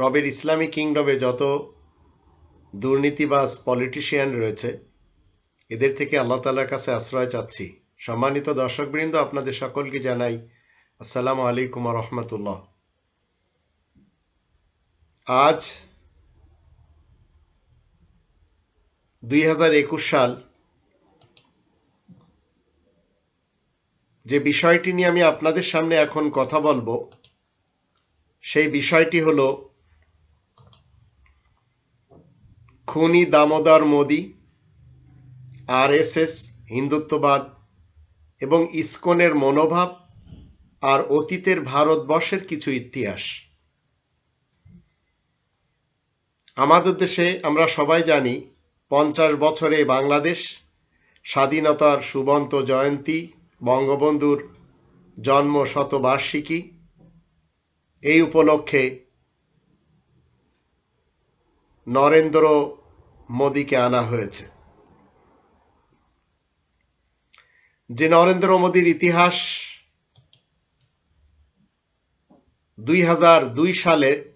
রবের ইসলামিক কিংডমে যত দুর্নীতিবাজ পলিটিশিয়ান রয়েছে, এদের থেকে আল্লাহ তালার কাছে আশ্রয় চাচ্ছি। সম্মানিত দর্শকবৃন্দ, আপনাদের সকলকে জানাই আসসালামু আলাইকুম রহমতুল্লাহ। আজ দুই হাজার একুশ সাল, যে বিষয়টি নিয়ে আমি আপনাদের সামনে এখন কথা বলব, সেই বিষয়টি হলো খুনি দামোদর মোদি, আরএসএস, হিন্দুত্ববাদ এবং ইসকনের মনোভাব আর অতীতের ভারতবর্ষের কিছু ইতিহাস। আমাদের দেশে আমরা সবাই জানি, পঞ্চাশ বছরে বাংলাদেশ, স্বাধীনতার সুবন্ত জয়ন্তী, বঙ্গবন্ধুর জন্ম শতবার্ষিকী এই উপলক্ষে নরেন্দ্র মোদীকে আনা হয়েছে। যে নরেন্দ্র মোদীর ইতিহাস দুই হাজার দুই সালে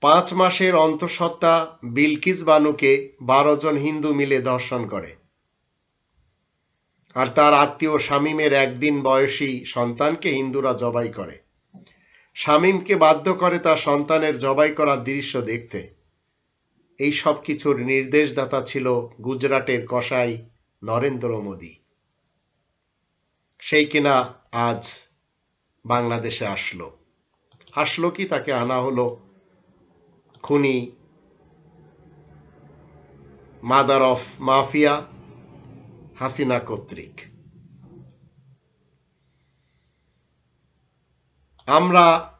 পাঁচ মাসের অন্তঃসত্ত্বা বিলকিস বানুকে বারো জন হিন্দু মিলে দর্শন করে। আর তার আত্মীয় শামীমের একদিন বয়সী সন্তানকে হিন্দুরা জবাই করে। শামীমকে বাধ্য করে তার সন্তানের জবাই করার দৃশ্য দেখতে। এই সব কিছুর নির্দেশদাতা ছিল গুজরাটের কসাই নরেন্দ্র মোদী। সেই কিনা আজ বাংলাদেশে আসলো। আসলো কি তাকে আনা হলো খুনি মাদার অফ মাফিয়া হাসিনা কর্তৃক। আমরা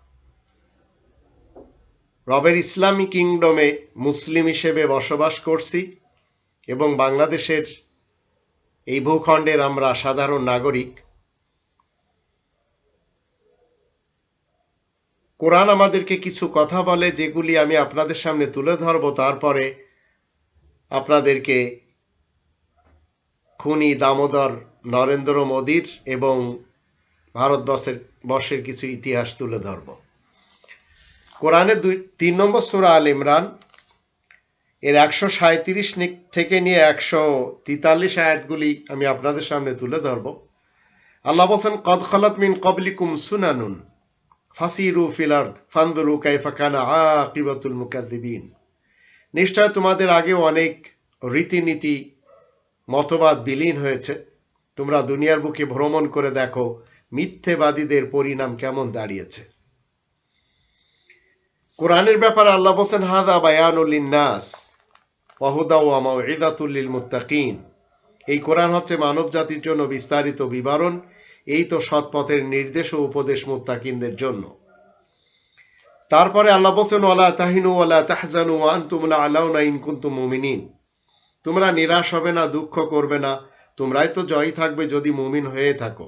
রবের ইসলামী কিংডমে মুসলিম হিসেবে বসবাস করছি এবং বাংলাদেশের এই ভূখণ্ডের আমরা সাধারণ নাগরিক। কোরআন আমাদেরকে কিছু কথা বলে, যেগুলি আমি আপনাদের সামনে তুলে ধরব, তারপরে আপনাদেরকে খুনি দামোদর নরেন্দ্র মোদীর এবং ভারতবর্ষের, বর্ষের কিছু ইতিহাস তুলে ধরব। কোরআনের দুই, তিন নম্বর সুরা আল ইমরান, এর একশো সাঁত্রিশ থেকে নিয়ে একশো তিতাল্লিশ আয়াতগুলি আমি আপনাদের সামনে তুলে ধরব। আল্লাহ বলছেন, কদ খলত মিন কবলিকুম সুনানুন ফাসিরু ফিলার্দ ফান্দরু কাইফাকানা আকিবাতুল মুকাদ্দিবিন নিশ্চয় তোমাদের আগেও অনেক রীতিনীতি, মতবাদ বিলীন হয়েছে। তোমরা দুনিয়ার বুকে ভ্রমণ করে দেখো মিথ্যেবাদীদের পরিণাম কেমন দাঁড়িয়েছে। কোরআনের ব্যাপারে আল্লাহ বলছেন, হাদা বায়ানুল ওয়াহুদা ওয়া মাউইদাতুল মুত্তাকিন এই কোরআন হচ্ছে মানব জাতির জন্য বিস্তারিত বিবরণ। এই তো সৎপথের নির্দেশ ও উপদেশ মুত্তাকিনদের জন্য। তারপরে আল্লাহ বলছেন, ওয়ালা তাহিনু ওয়ালা তাহজানু ওয়া আনতুম লা আলাউনা ইন কুনতুম মুমিনিন। তোমরা নিরাশ হবে না, দুঃখ করবে না, তোমরাই তো জয়ী থাকবে যদি মুমিন হয়ে থাকো।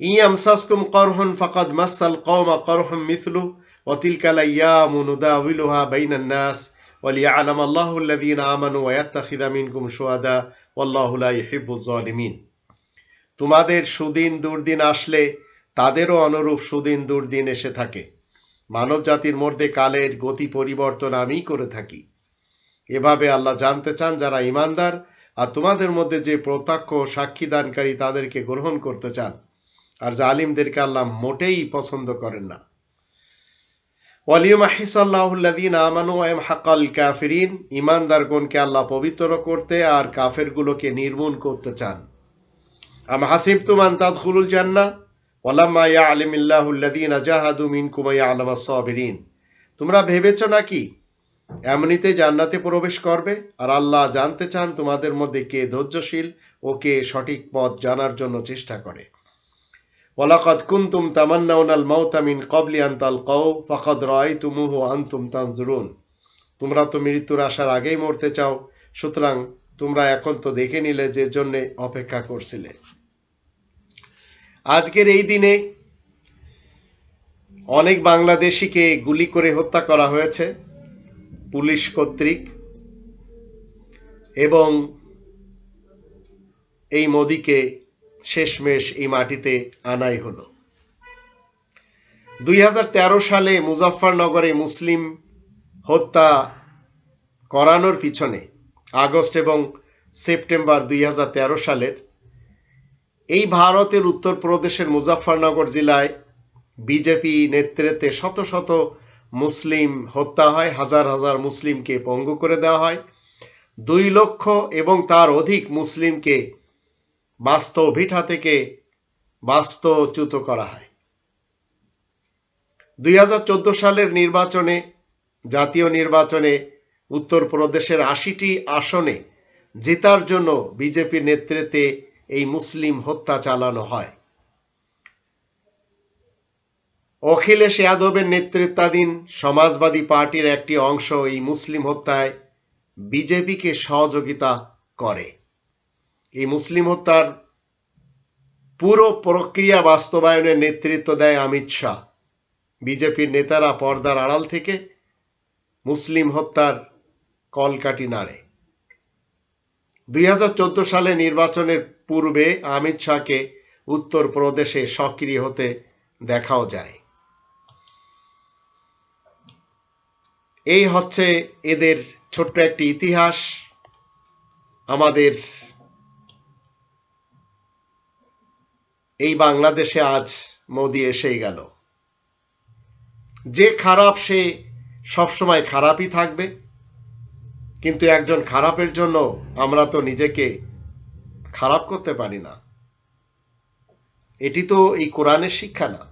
ইয়ামসাসকুম করহুন ফাকাদ মাসাল কওমা করহুম মিথলু وتلك الأيام نداولها بين الناس وليعلم الله الذين آمنوا ويتخذ منكم شهداء والله لا يحب الظالمين তোমাদের সুদিন দুর্দিন আসলে তাদেরও অনুরূপ সুদিন দুর্দিন এসে থাকে মানব জাতির মধ্যে কালের গতি পরিবর্তন আমিই করে থাকি এভাবে আল্লাহ জানতে চান যারা ইমানদার আর তোমাদের মধ্যে যে প্রত্যক্ষ সাক্ষীদানকারী তাদেরকে গ্রহণ করতে চান আর জালিমদেরকে আল্লাহ মোটেই পছন্দ করেন না কাফিরিন ইমানদারগণকে আল্লাহ পবিত্র করতে আর কাফেরগুলোকে নির্মূল করতে চান। আম হাসিব তুমান তাদখুলুল জান্না ওয়ালাম্মা ইয়ালিমিল্লাহুল্লাযীনা জাহাদু মিনকুম ইয়ালামাস সাবিরিন তোমরা ভেবেছো নাকি, এমনিতে জান্নাতে প্রবেশ করবে আর আল্লাহ জানতে চান তোমাদের মধ্যে কে ধৈর্যশীল ও কে সঠিক পথ জানার জন্য চেষ্টা করে। ওয়ালাকাদ কুনতুম তামান্নাউনাল মাউতা মিন ক্বাবলি আন তালকাউ ফাকাদ রাআইতুমুহু ওয়া আনতুম তানজুরুন। তোমরা তো মৃত্যুর আসার আগেই মরতে চাও, সুতরাং তোমরা এখন তো দেখে নিলে যে জন্য অপেক্ষা করছিলে। আজকের এই দিনে অনেক বাংলাদেশিকে গুলি করে হত্যা করা হয়েছে, পুলিশ কর্তৃক, এবং এই মোদিকে শেষমেশ এই মাটিতে আনাই হলো। দুই হাজার তেরো সালে মুজাফফরনগরে মুসলিম হত্যা করানোর পিছনে আগস্ট এবং সেপ্টেম্বর দুই সালের এই ভারতের উত্তরপ্রদেশের মুজাফফরনগর জেলায় বিজেপি নেতৃত্বে শত শত মুসলিম হত্যা হয়, হাজার হাজার মুসলিমকে পঙ্গু করে দেওয়া হয়, দুই লক্ষ এবং তার অধিক মুসলিমকে বাস্তব ভিঠা থেকে বাস্তুচ্যুত করা হয়। দুই হাজার চোদ্দ সালের নির্বাচনে, জাতীয় নির্বাচনে উত্তরপ্রদেশের আশিটি আসনে জেতার জন্য বিজেপির নেতৃত্বে এই মুসলিম হত্যা চালানো হয়। অখিলেশ যাদবের নেতৃত্বাধীন সমাজবাদী পার্টির একটি অংশ এই মুসলিম হত্যায় বিজেপিকে সহযোগিতা করে। এই মুসলিম হত্যার পুরো প্রক্রিয়া বাস্তবায়নের নেতৃত্ব দেয় অমিত শাহ। বিজেপির নেতারা পর্দার আড়াল থেকে মুসলিম হত্যার কলকাটি নাড়ে। দুই সালে নির্বাচনের পূর্বে অমিত শাহকে উত্তরপ্রদেশে সক্রিয় হতে দেখাও যায়। এই হচ্ছে এদের ছোট্ট একটি ইতিহাস। আমাদের এই বাংলাদেশে আজ মোদি এসেই গেল। যে খারাপ সে সবসময় খারাপই থাকবে, কিন্তু একজন খারাপের জন্য আমরা তো নিজেকে খারাপ করতে পারি না। এটি তো এই কোরআনের শিক্ষা না।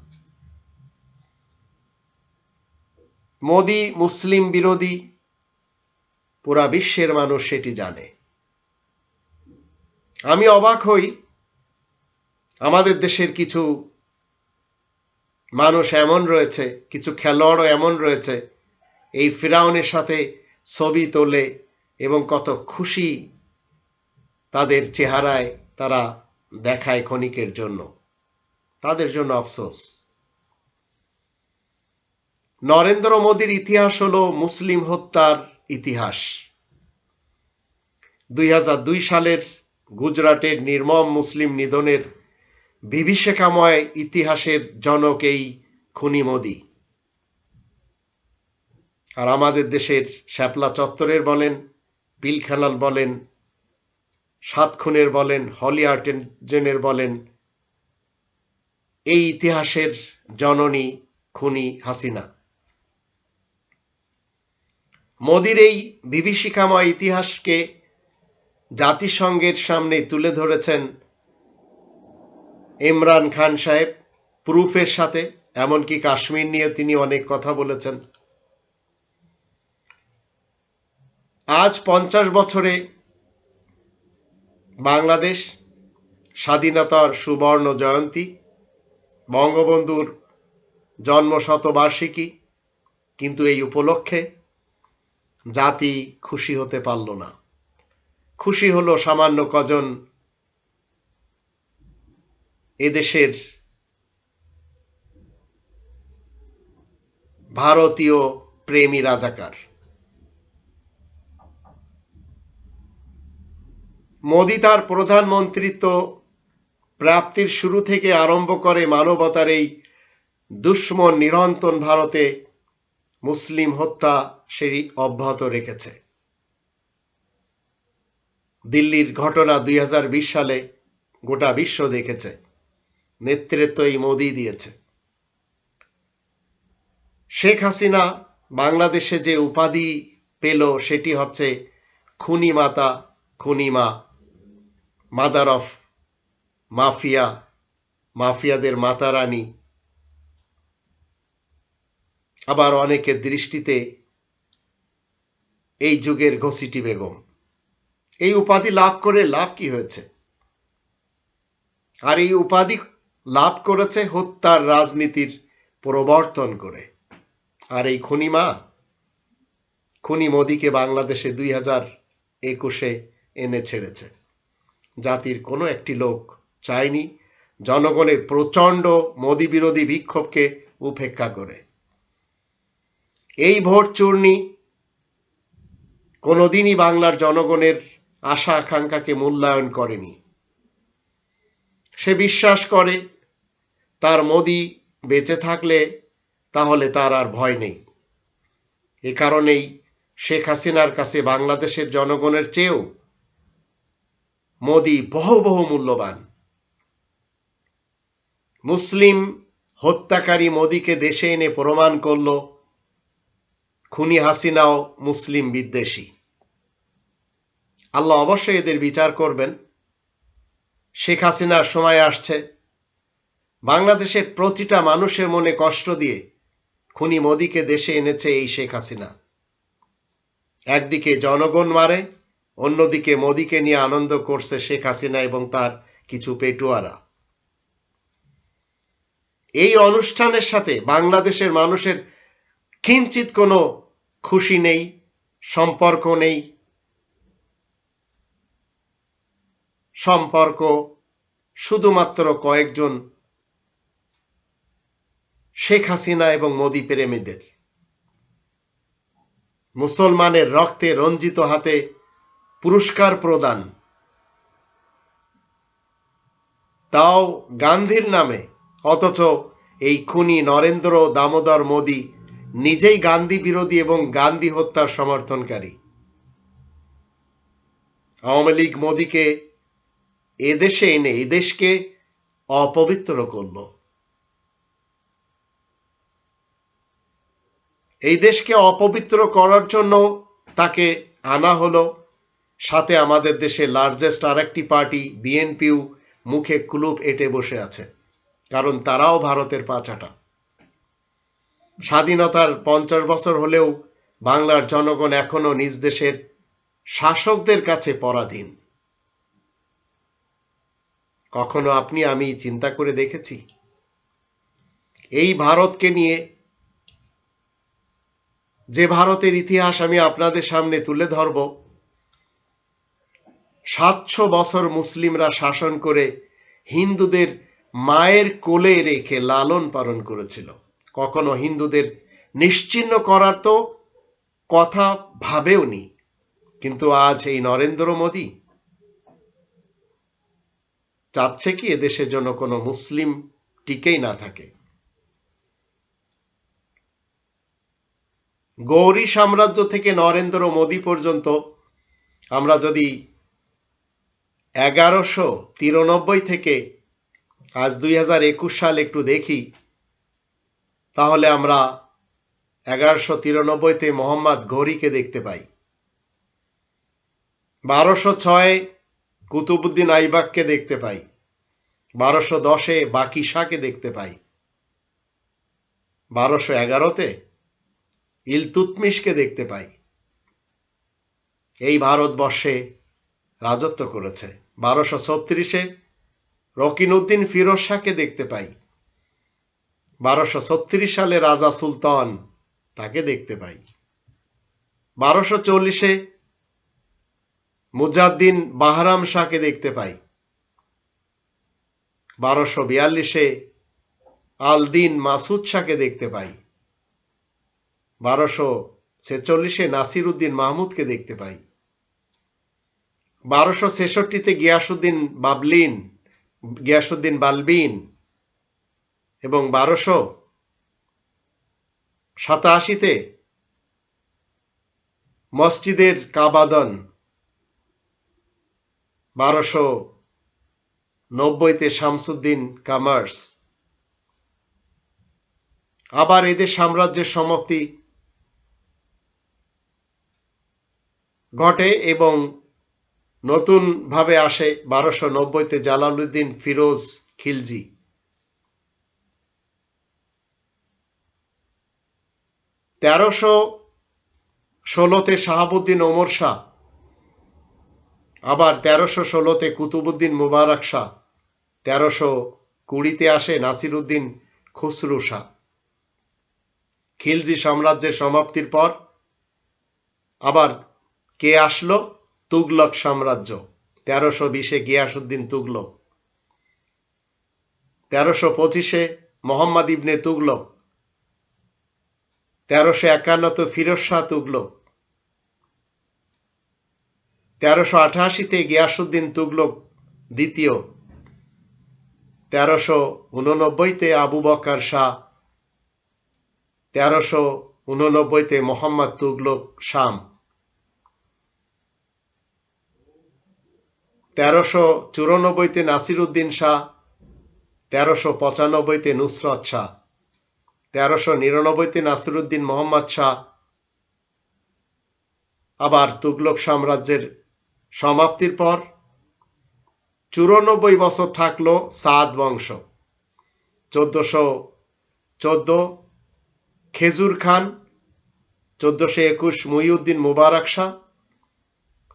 মোদি মুসলিম বিরোধী পুরা বিশ্বের মানুষ সেটি জানে। আমি অবাক হই আমাদের দেশের কিছু মানুষ এমন রয়েছে, কিছু খেলোয়াড়ও এমন রয়েছে, এই ফিরাউনের সাথে ছবি তোলে এবং কত খুশি তাদের চেহারায় তারা দেখায় ক্ষণিকের জন্য। তাদের জন্য আফসোস। নরেন্দ্র মোদীর ইতিহাস হলো মুসলিম হত্যার ইতিহাস। দুই হাজার দুই সালের গুজরাটের নির্মম মুসলিম নিধনের বিভীষিকাময় ইতিহাসের জনক এই খুনি মোদি। আর আমাদের দেশের শ্যাপলা চত্বরের বলেন, পিলখানাল বলেন সাত খুনের বলেন, হলি আর্টেনের বলেন, এই ইতিহাসের জননী খুনি হাসিনা। মোদির এই বিভীষিকাময় ইতিহাসকে জাতিসংঘের সামনে তুলে ধরেছেন ইমরান খান সাহেব প্রুফের সাথে, এমনকি কাশ্মীর নিয়ে তিনি অনেক কথা বলেছেন। আজ পঞ্চাশ বছরে বাংলাদেশ স্বাধীনতার সুবর্ণ জয়ন্তী, বঙ্গবন্ধুর জন্ম শতবার্ষিকী কিন্তু এই উপলক্ষে জাতি খুশি হতে পারল না। খুশি হলো সামান্য কজন এদেশের ভারতীয় প্রেমী রাজাকার। মোদি তার প্রধানমন্ত্রিত্ব প্রাপ্তির শুরু থেকে আরম্ভ করে মানবতার এই দুশ্মন নিরন্তন ভারতে মুসলিম হত্যা সেই অব্যাহত রেখেছে। দিল্লির ঘটনা দুই হাজার বিশ সালে গোটা বিশ্ব দেখেছে। নেতৃত্ব এই মোদি দিয়েছে। শেখ হাসিনা বাংলাদেশে যে উপাধি পেল, সেটি হচ্ছে খুনি মাতা, খুনি মা, মাদার অফ মাফিয়া, মাফিয়াদের মাতা রানী আবার অনেকের দৃষ্টিতে এই যুগের ঘসিটি বেগম। এই উপাধি লাভ করে লাভ কি হয়েছে? আর এই উপাধি লাভ করেছে হত্যার রাজনীতির প্রবর্তন করে। আর এই খুনিমা খুনি মোদিকে বাংলাদেশে দুই হাজার একুশে এনে ছেড়েছে। জাতির কোনো একটি লোক চায়নি জনগণের প্রচণ্ড মোদি বিরোধী বিক্ষোভকে উপেক্ষা করে। এই ভোট চূর্ণি কোনোদিনই বাংলার জনগণের আশা আকাঙ্ক্ষাকে মূল্যায়ন করেনি। সে বিশ্বাস করে তার মোদি বেঁচে থাকলে তাহলে তার আর ভয় নেই। এ কারণেই শেখ হাসিনার কাছে বাংলাদেশের জনগণের চেয়েও মোদি বহু বহু মূল্যবান। মুসলিম হত্যাকারী মোদিকে দেশে এনে প্রমাণ করল খুনি হাসিনাও মুসলিম বিদ্বেষী। আল্লাহ অবশ্যই এদের বিচার করবেন। শেখ হাসিনার সময় আসছে। বাংলাদেশের প্রতিটা মানুষের মনে কষ্ট দিয়ে খুনি মোদিকে দেশে এনেছে এই শেখ হাসিনা। একদিকে জনগণ মারে, অন্যদিকে মোদিকে নিয়ে আনন্দ করছে শেখ হাসিনা এবং তার কিছু পেটুয়ারা। এই অনুষ্ঠানের সাথে বাংলাদেশের মানুষের কিঞ্চিত কোনো খুশি নেই, সম্পর্ক নেই। সম্পর্ক শুধুমাত্র কয়েকজন শেখ হাসিনা এবং মোদি প্রেমীদের। মুসলমানের রক্তে রঞ্জিত হাতে পুরস্কার প্রদান। তাও গান্ধীর নামে, অথচ এই খুনি নরেন্দ্র দামোদর মোদি নিজেই গান্ধী বিরোধী এবং গান্ধী হত্যার সমর্থনকারী। আওয়ামী লীগ মোদিকে এদেশে এনে এদেশকে অপবিত্র করল। এই দেশকে অপবিত্র করার জন্য তাকে আনা হলো। সাথে আমাদের দেশের লার্জেস্ট আরেকটি পার্টি বিএনপিও মুখে কুলুপ এঁটে বসে আছে, কারণ তারাও ভারতের পাচাটা। স্বাধীনতার পঞ্চাশ বছর হলেও বাংলার জনগণ এখনও নিজ দেশের শাসকদের কাছে পরাধীন। কখনো আপনি আমি চিন্তা করে দেখেছি? এই ভারতকে নিয়ে যে ভারতের ইতিহাস আমি আপনাদের সামনে তুলে ধরব, সাতশো বছর মুসলিমরা শাসন করে হিন্দুদের মায়ের কোলে রেখে লালন পালন করেছিল। কখনো হিন্দুদের নিশ্চিহ্ন করার তো কথা ভাবেওনি কিন্তু আজ এই নরেন্দ্র মোদী চাচ্ছে কি এদেশের জন্য কোনো মুসলিম টিকেই না থাকে। গৌরী সাম্রাজ্য থেকে নরেন্দ্র মোদী পর্যন্ত আমরা যদি এগারোশো তিরানব্বই থেকে আজ দুই হাজার একুশ সাল একটু দেখি, তাহলে আমরা এগারোশো তিরানব্বইতে মোহাম্মদ ঘড়িকে দেখতে পাই। বারোশো ছয় কুতুবুদ্দিন আইবাককে দেখতে পাই। বারোশো দশে বাকি শাহকে দেখতে পাই। বারোশো এগারোতে ইলতুতমিশকে দেখতে পাই। এই ভারতবর্ষে রাজত্ব করেছে। বারোশো ছত্রিশে রকিনউদ্দিন ফিরোজ শাহকে দেখতে পাই। বারোশো ছত্রিশ সালে রাজা সুলতান তাকে দেখতে পাই। বারোশো চল্লিশে মুজাদ্দিন বাহরাম শাহকে দেখতে পাই। বারোশো বিয়াল্লিশে আলদিন মাসুদ শাহকে দেখতে পাই। বারোশো ছেচল্লিশে নাসির উদ্দিন মাহমুদকে দেখতে পাই। বারোশো ছেষট্টিতে গিয়াসুদ্দিন বাবলিন গিয়াসুদ্দিন বালবিন এবং বারোশো সাতাশিতে মসজিদের কাবাদন। বারোশো নব্বইতে শামসুদ্দিন কামার্স। আবার এদের সাম্রাজ্যের সমাপ্তি ঘটে এবং নতুন ভাবে আসে বারোশো নব্বইতে জালালউদ্দিন ফিরোজ খিলজি। তেরোশো ষোলোতে শাহাবুদ্দিন ওমর শাহ, আবার তেরোশো ষোলোতে কুতুবুদ্দিন মুবারক শাহ, তেরোশো কুড়িতে আসে নাসিরুদ্দিন খুসরু শাহ। খিলজি সাম্রাজ্যের সমাপ্তির পর আবার কে আসলো? তুগলক সাম্রাজ্য। তেরোশো বিশে গিয়াসুদ্দিন তুগলক। তেরোশো পঁচিশে মোহাম্মদ ইবনে তুগলক। তেরোশো একান্নতে ফিরোজ শাহ তুগলক। তেরোশো আঠাশিতে গিয়াসুদ্দিন তুগলক দ্বিতীয়। তেরোশো উননব্বইতে আবু বকার শাহ। তেরোশো উননব্বইতে মোহাম্মদ তুগলক শাম। তেরোশো চুরানব্বইতে নাসির উদ্দিন শাহ, তেরোশো পঁচানব্বইতে নুসরত শাহ, তেরোশো নিরানব্বইতে নাসিরুদ্দিন মোহাম্মদ শাহ। আবার তুগলক সাম্রাজ্যের সমাপ্তির পর চুরানব্বই বছর থাকল সাদ বংশ। চোদ্দশো চোদ্দ খেজুর খান, চোদ্দশো একুশ মুহিউদ্দিন মুবারক শাহ,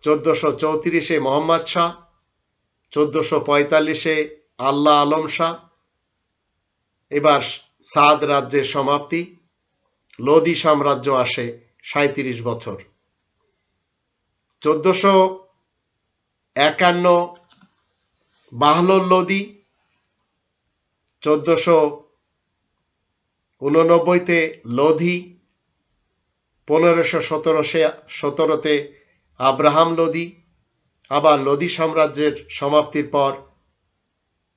চোদ্দশো চৌত্রিশে মোহাম্মদ শাহ চোদ্দশো পঁয়তাল্লিশে আল্লাহ আলম শাহ। এবার সাদ রাজ্যের সমাপ্তি। লোদি সাম্রাজ্য আসে সাঁত্রিশ বছর। চোদ্দশো একান্ন বাহলুল লোদি চোদ্দশো উননব্বইতে লোধি। পনেরোশো সতেরোশে সতেরোতে আব্রাহাম লোদি আবার লোদি সাম্রাজ্যের সমাপ্তির পর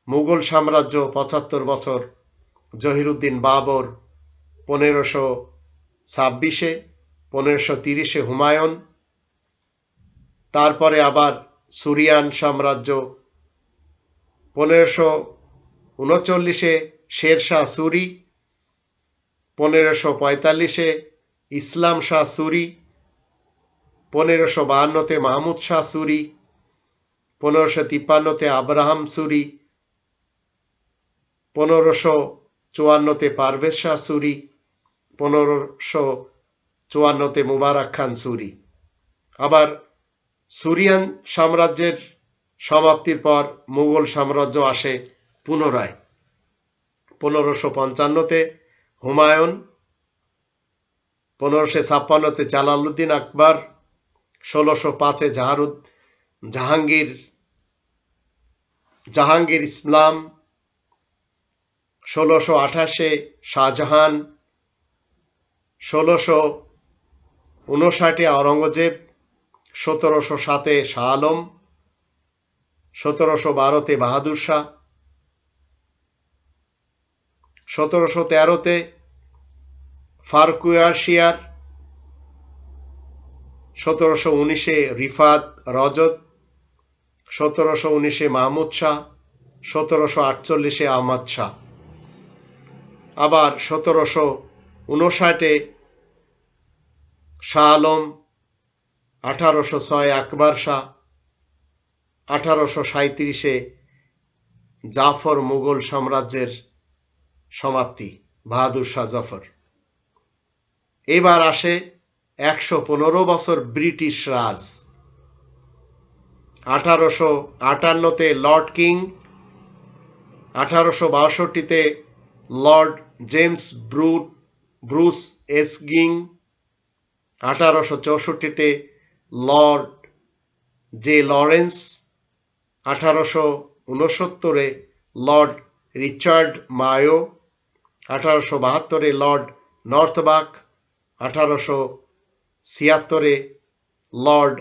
মুঘল সাম্রাজ্য পঁচাত্তর বছর জহিরুদ্দিন বাবর পনেরোশো ছাব্বিশে, পনেরোশো তিরিশে হুমায়ুন, তারপরে আবার সুরিয়ান সাম্রাজ্য, পনেরোশো উনচল্লিশে শেরশাহ সুরি, পনেরোশো পঁয়তাল্লিশে ইসলাম শাহ সুরি, পনেরোশো বাহান্নতে মাহমুদ শাহ সুরি পনেরোশো তিপ্পান্নতে আব্রাহাম সুরি পনেরোশো চুয়ান্নতে পারভেজ শাহ সুরি পনেরোশো চুয়ান্নতে মুবারক খান সুরি আবার সুরিয়ান সাম্রাজ্যের সমাপ্তির পর মুঘল সাম্রাজ্য আসে পুনরায়। পনেরোশো পঞ্চান্নতে হুমায়ুন, পনেরোশো ছাপ্পান্নতে জালালউদ্দিন আকবর, ষোলোশো পাঁচে জাহারুদ জাহাঙ্গীর জাহাঙ্গীর ইসলাম ষোলোশো আঠাশে শাহজাহান, ষোলোশো উনষাটে আওরঙ্গজেব, সতেরোশো সাতে শাহ আলম, সতেরোশো বারোতে বাহাদুর শাহ, সতেরোশো তেরোতে ফারকুয়াশিয়ার সতেরোশো উনিশে রিফাত রজত সতেরোশো উনিশে মাহমুদ শাহ, সতেরোশো আটচল্লিশে আহমদ শাহ। আবার সতেরোশো উনষাটে শাহ আলম, আঠারোশো ছয় আকবর শাহ, আঠারোশো সাঁত্রিশে জাফর মুঘল সাম্রাজ্যের সমাপ্তি, বাহাদুর শাহ জাফর। এবার আসে একশো পনেরো বছর ব্রিটিশ রাজ। আঠারোশো আটান্নতে লর্ড কিং, আঠারোশো বাষট্টিতে লর্ড জেমস ব্রুট ব্রুস এসগিং আঠারোশো চৌষট্টিতে লর্ড জে লরেন্স, আঠারোশো উনসত্তরে লর্ড রিচার্ড মায়ো, আঠারোশো বাহাত্তরে লর্ড নর্থবাক, আঠারোশো ছিয়াত্তরে লর্ড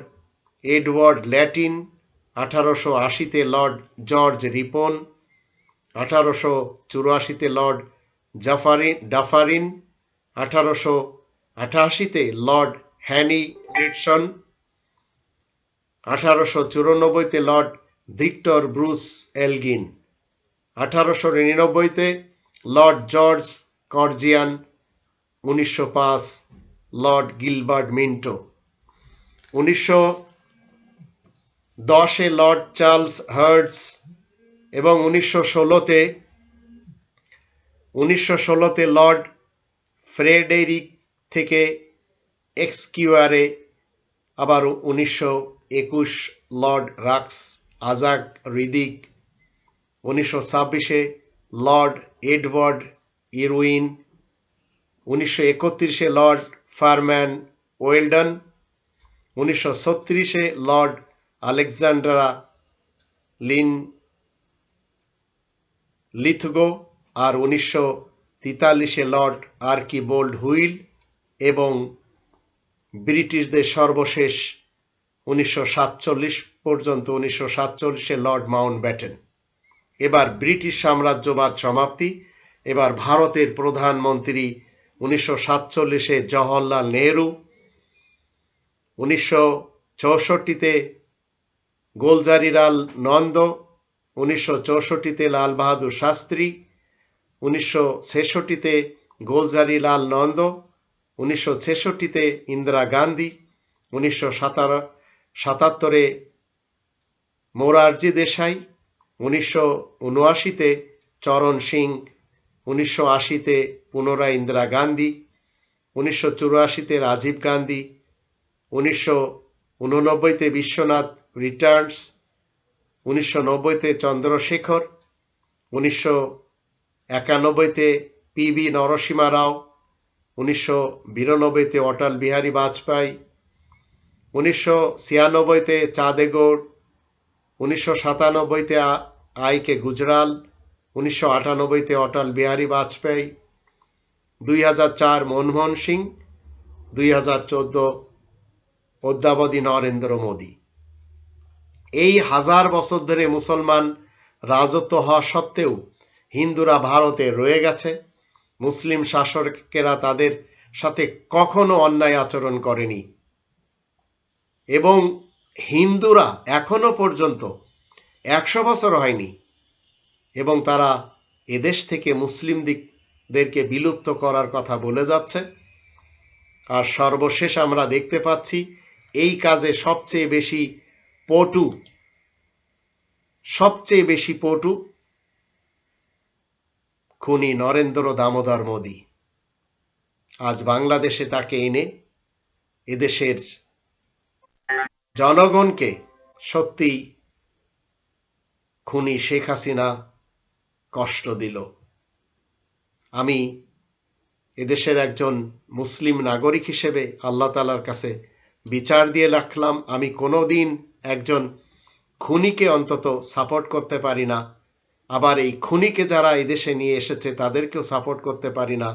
এডওয়ার্ড ল্যাটিন আঠারোশো আশিতে লর্ড জর্জ রিপন, আঠারোশো চুরাশিতে লর্ড জাফারিন ডাফারিন, আঠারোশো আঠাশিতে লর্ড হ্যানি ডেটসন আঠারোশো চুরানব্বইতে লর্ড ভিক্টর ব্রুস এলগিন, আঠারোশো নিরানব্বইতে লর্ড জর্জ কর্জিয়ান, উনিশশো পাঁচ লর্ড গিলবার্ট মিন্টো, উনিশশো দশে লর্ড চার্লস হার্টস এবং উনিশশো ষোলোতে উনিশশো ষোলোতে লর্ড ফ্রেডেরিক থেকে এক্সকিউয়ারে, আবার উনিশশো একুশ লর্ড রাক্স আজাক রিদিক, উনিশশো ছাব্বিশে লর্ড এডওয়ার্ড ইরউইন, উনিশশো একত্রিশে লর্ড ফারম্যান ওয়েলডন, উনিশশো ছত্রিশে লর্ড আলেকজান্ডারা, লিন লিথগো আর উনিশশো তিতাল্লিশে লর্ড আর্কি বোল্ড হুইল এবং ব্রিটিশদের সর্বশেষ উনিশশো সাতচল্লিশ পর্যন্ত উনিশশো সাতচল্লিশে লর্ড মাউন্ট ব্যাটেন এবার ব্রিটিশ সাম্রাজ্যবাদ সমাপ্তি, এবার ভারতের প্রধানমন্ত্রী উনিশশো সাতচল্লিশে জওহরলাল নেহরু, উনিশশো চৌষট্টিতে গোলজারিলাল নন্দ, উনিশশো চৌষট্টিতে লাল বাহাদুর শাস্ত্রী, উনিশশো ছেষট্টিতে গোলজারিলাল নন্দ, উনিশশো ছেষট্টিতে ইন্দিরা গান্ধী, উনিশশো সাতাত্তরে মোরারজি দেশাই, উনিশশো উনআশিতে চরণ সিং, উনিশশো আশিতে পুনরায় ইন্দিরা গান্ধী, উনিশশো চুরাশিতে রাজীব গান্ধী, উনিশশো উননব্বইতে বিশ্বনাথ রিটার্নস উনিশশো নব্বইতে চন্দ্রশেখর, উনিশশো একানব্বইতে পি বি নরসিমা রাও, উনিশশো বিরানব্বইতে অটল বিহারী বাজপেয়ী, উনিশশো ছিয়ানব্বইতে চাঁদেগৌড়, উনিশশো সাতানব্বইতে আই কে গুজরাল, উনিশশো আটানব্বইতে অটল বিহারী বাজপেয়ী, দুই হাজার চার মনমোহন সিং, দুই হাজার চোদ্দ অদ্যাবধি নরেন্দ্র মোদী। এই হাজার বছর ধরে মুসলমান রাজত্ব হওয়া সত্ত্বেও হিন্দুরা ভারতে রয়ে গেছে। মুসলিম শাসকেরা তাদের সাথে কখনো অন্যায় আচরণ করেনি। এবং হিন্দুরা এখনও পর্যন্ত একশো বছর হয়নি এবং তারা এদেশ থেকে মুসলিম দিকদেরকে বিলুপ্ত করার কথা বলে যাচ্ছে। আর সর্বশেষ আমরা দেখতে পাচ্ছি, এই কাজে সবচেয়ে বেশি পটু সবচেয়ে বেশি পটু খুনি নরেন্দ্র দামোদর মোদী। আজ বাংলাদেশে তাকে এনে এদেশের জনগণকে সত্যি খুনি শেখ হাসিনা কষ্ট দিল। আমি এদেশের একজন মুসলিম নাগরিক হিসেবে আল্লাহ তালার কাছে বিচার দিয়ে রাখলাম। আমি কোনোদিন একজন খুনিকে অন্তত সাপোর্ট করতে পারি না। আবার এই খুনিকে যারা এদেশে নিয়ে এসেছে, তাদেরকেও সাপোর্ট করতে পারি না,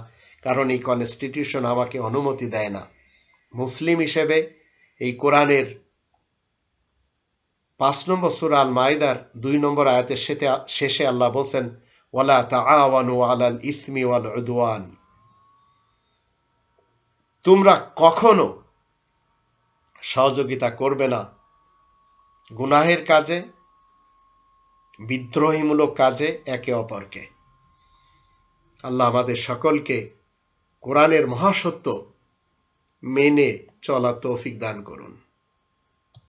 কারণ এই কনস্টিটিউশন আমাকে অনুমতি দেয় না। মুসলিম হিসেবে এই কোরআনের পাঁচ নম্বর সুরা আল মাইদার দুই নম্বর আয়াতের শেষে আল্লাহ বলছেন, ওয়ালা তাআওয়ানু আলাল ইসমি ওয়াল উদওয়ান। তোমরা কখনো সহযোগিতা করবে না। গুনাহের কাজে, বিদ্রোহীমূলক কাজে একে অপরকে। আল্লাহ আমাদের সকলকে কোরআনের মহাসত্য মেনে চলা তৌফিক দান করুন।